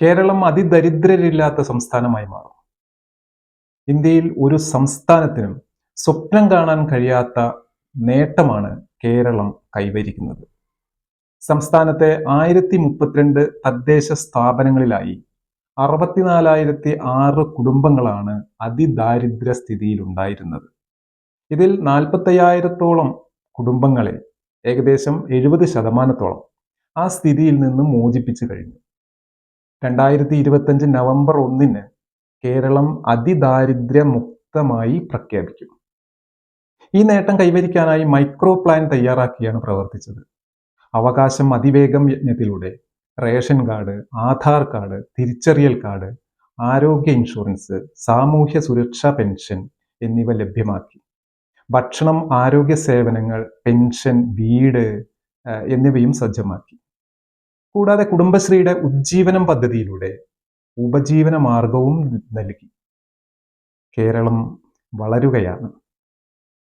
കേരളം അതിദരിദ്രരില്ലാത്ത സംസ്ഥാനമായി മാറും. ഇന്ത്യയിൽ ഒരു സംസ്ഥാനത്തിനും സ്വപ്നം കാണാൻ കഴിയാത്ത നേട്ടമാണ് കേരളം കൈവരിക്കുന്നത്. സംസ്ഥാനത്തെ ആയിരത്തി മുപ്പത്തിരണ്ട് തദ്ദേശ സ്ഥാപനങ്ങളിലായി അറുപത്തിനാലായിരത്തി ആറ് കുടുംബങ്ങളാണ് അതിദാരിദ്ര്യ സ്ഥിതിയിൽ ഉണ്ടായിരുന്നത് ഇതിൽ നാൽപ്പത്തയ്യായിരത്തോളം കുടുംബങ്ങളെ ഏകദേശം എഴുപത് ശതമാനത്തോളം ആ സ്ഥിതിയിൽ നിന്ന് മോചിപ്പിച്ചു കഴിഞ്ഞു. രണ്ടായിരത്തി ഇരുപത്തഞ്ച് നവംബർ ഒന്നിന് കേരളം അതിദാരിദ്ര്യമുക്തമായി പ്രഖ്യാപിക്കും. ഈ നേട്ടം കൈവരിക്കാനായി മൈക്രോ പ്ലാൻ തയ്യാറാക്കിയാണ് പ്രവർത്തിച്ചത്. അവകാശം അതിവേഗം യജ്ഞത്തിലൂടെ റേഷൻ കാർഡ് ആധാർ കാർഡ് തിരിച്ചറിയൽ കാർഡ് ആരോഗ്യ ഇൻഷുറൻസ് സാമൂഹ്യ സുരക്ഷാ പെൻഷൻ എന്നിവ ലഭ്യമാക്കി. ഭക്ഷണം ആരോഗ്യ സേവനങ്ങൾ പെൻഷൻ വീട് എന്നിവയും സജ്ജമാക്കി. കൂടാതെ കുടുംബശ്രീയുടെ ഉജ്ജീവനം പദ്ധതിയിലൂടെ ഉപജീവന മാർഗവും നൽകി. കേരളം വളരുകയാണ്.